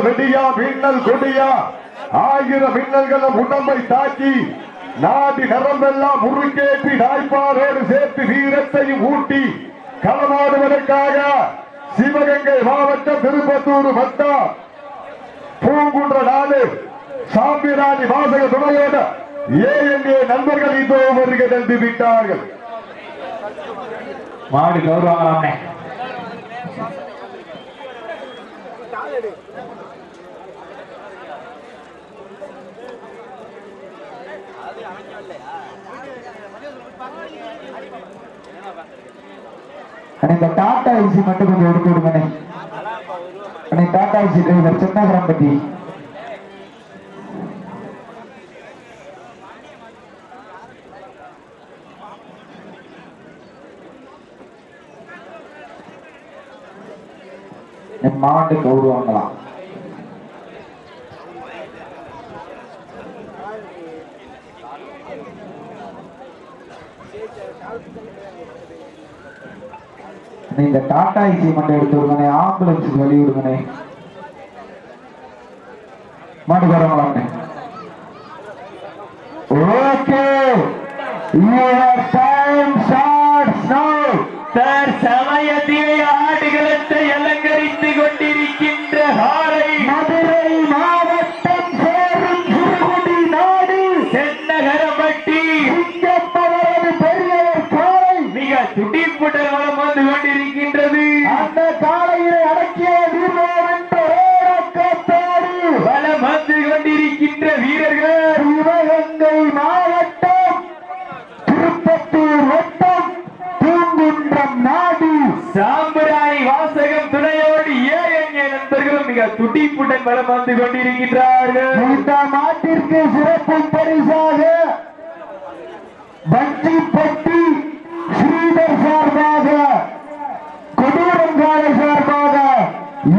வெடியா மின்னல் கொடியா ஆயிரம் மின்னல்களும் உடம்பை தாக்கி நாடி நரம்பெல்லாம் முறுக்கேற்றி நாய்ப்பாலோடு சேர்த்து வீரத்தையும் ஊட்டி களமாடுவதற்காக சிவகங்கை மாவட்டம் திருப்பத்தூர் வட்டம். பூங்குன்ற நாடு சாம்பிராணி வாசக துணையோட ஏஎன்ஏ நண்பர்கள் இதோ வருகை தந்து விட்டார்கள் மாடு கௌரவங்களாமே அண்ணே, டாடா ஐசி மட்டும் கொஞ்சம் எடுத்து விடுங்கண்ணே அண்ணே. டாடா ஐசி டிரைவர் சின்னகரம் பத்தி. மாவட்ட கௌரவங்களாம் இந்த டாடா ஐசி மட்டும் எடுத்து விடுங்கண்ணே. ஆம்புலன்ஸ் வழி விடுங்கண்ணே. மாட்டுக்காரங்களாண்ணே ஓகே. சாம்பராணி வாசகம் துணையோடு ஏஎன்ஏ நண்பர்களும் மிக துடிப்புடன் வலம் வந்து கொண்டிருக்கின்றார்கள். இந்த நாட்டிற்கு சிறப்பு பரிசாக வஞ்சிப்பட்டி ஸ்ரீதர் சார்பாக கொடூரங்காலை சார்பாக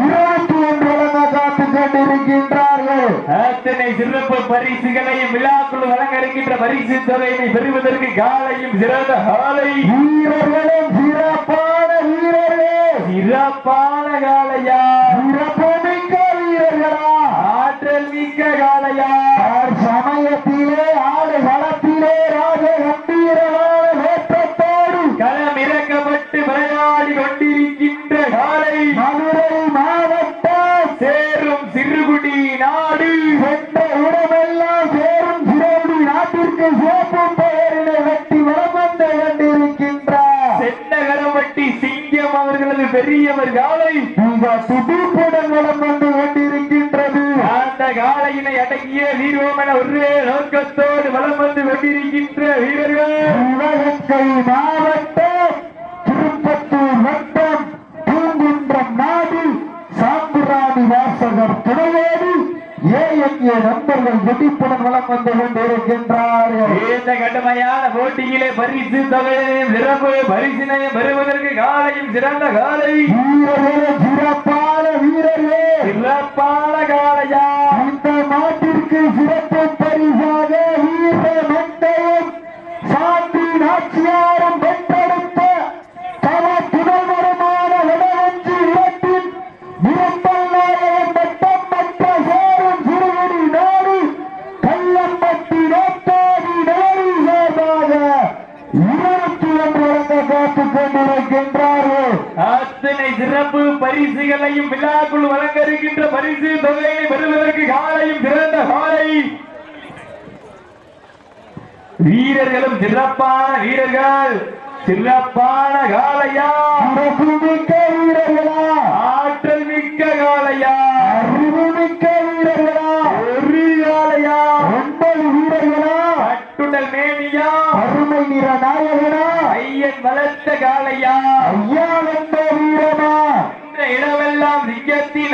இருபத்தி ஒன்று வழங்க காத்துக் கொண்டிருக்கின்றார்கள். அத்தனை சிறப்பு பரிசுகளையும் விழாக்குழு வழங்க இருக்கின்ற பரிசு தொகையினை பெறுவதற்கு காலையும் சிறந்த காலை. வீரர்களும் சிறப்பான வீரர்களே சிறப்பான காலையா சிங்கம் அவர்களது பெரியவர் காலை மிக துடிப்புடன் வலம் வந்து கொண்டிருக்கின்றது. அந்த காலையினை அடக்கிய வீரோம் என ஒரே நோக்கத்தோடு வலம் வந்து கொண்டிருக்கின்ற வீரர்கள். சிவகங்கை வெடிப்புடன் வலம் வந்து கொண்டிருக்கின்றார்கள் இந்த கடுமையான போட்டியிலே பரிசு தொகையையும் சிறப்பு பரிசினையும் பெறுவதற்கு காலையும் சிறந்த காலை. வீரர்களே சிறப்பான வீரர்களே சிறப்பான காலையா இந்த நாட்டிற்கு சிறப்பு பரிசாக வீர சாந்தி நாச்சியாரும் பரிசுகளையும் விழாக்குள் வழங்க இருக்கின்ற பரிசு தொகையை பெறுவதற்கு காலையும் சிறந்த காலை. வீரர்களும் சிறப்பான வீரர்கள். சிறப்பான காலையா? சிறப்புமிக்க வீரர்களா? ஆற்றல் மிக்க காலையா? அறிவுமிக்க வீரர்களா? ஒரு காலையா? ஒன்பது வீரர்களா? கட்டுடல் மேனியா? அருமை நிற நாயகனா? ஐயன் வளர்த்த காலையா? ஐயா வந்த வீரமா இந்த இடமெல்லாம்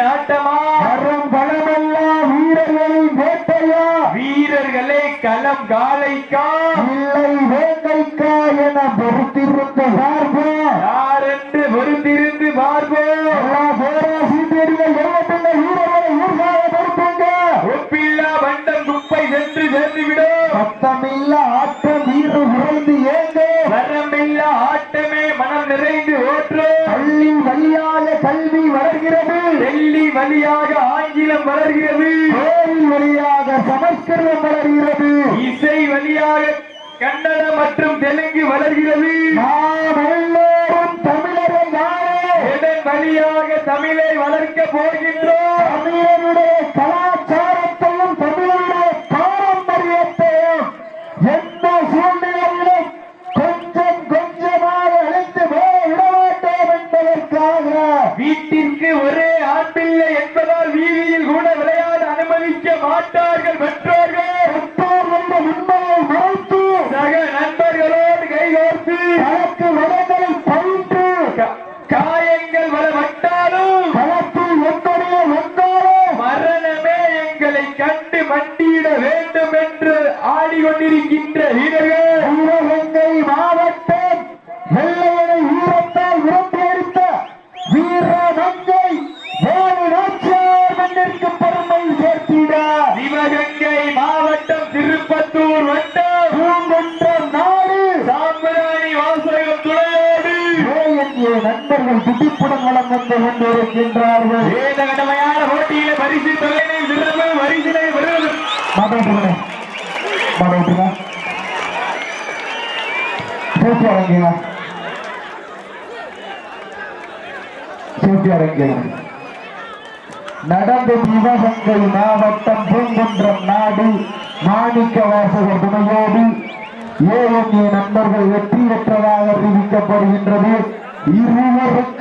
ஆட்டமா அறம் பலமெல்லாம் வீரர்களின் வேட்டையா? வீரர்களே களம் காலைக்கா? இல்லை வேங்கைக்கா என பொறுத்திருந்த பார்ப்போம் யார் என்று பொறுத்திருந்து பார்ப்போம் எல்லா பேராசிரியர்கள் எழுபத்தெண்டு வீரர்களை உற்சாகப்படுத்துங்க ஒப்பில்லா வண்டம் குப்பை சென்று சேர்ந்துவிடும். சத்தமில்ல ஆட்டம் வீறு உறைந்து மனம் நிறைந்து ஓற்றும் பள்ளி வழியாக கல்வி வளர்கிறது. டெல்லி வழியாக ஆங்கிலம் வளர்கிறது. கோயில் வழியாக சமஸ்கிருதம் வளர்கிறது. இசை வழியாக கன்னடம் மற்றும் தெலுங்கு வளர்கிறது. நாம் எல்லோரும் எதன் வழியாக தமிழை வளர்க்க போகின்றோம்? வீட்டிற்கு ஒரே ஆண் பிள்ளை என்பதால் வீதியில் கூட விளையாட அனுமதிக்க மாட்டார்கள் பெற்றோர்கள். வந்து கொண்டிருக்கின்றார்கள். கடமையான போட்டியில பரிசு தொகையினை சிறப்பு பரிசினை பெறுவது நடந்த சிவகங்கை மாவட்டம் பூங்குன்றம் நாடு மாணிக்க வாசகர் துணையோடு ஏஎன்ஏ நண்பர்கள் வெற்றி பெற்றதாக அறிவிக்கப்படுகின்றது. இருவருக்கு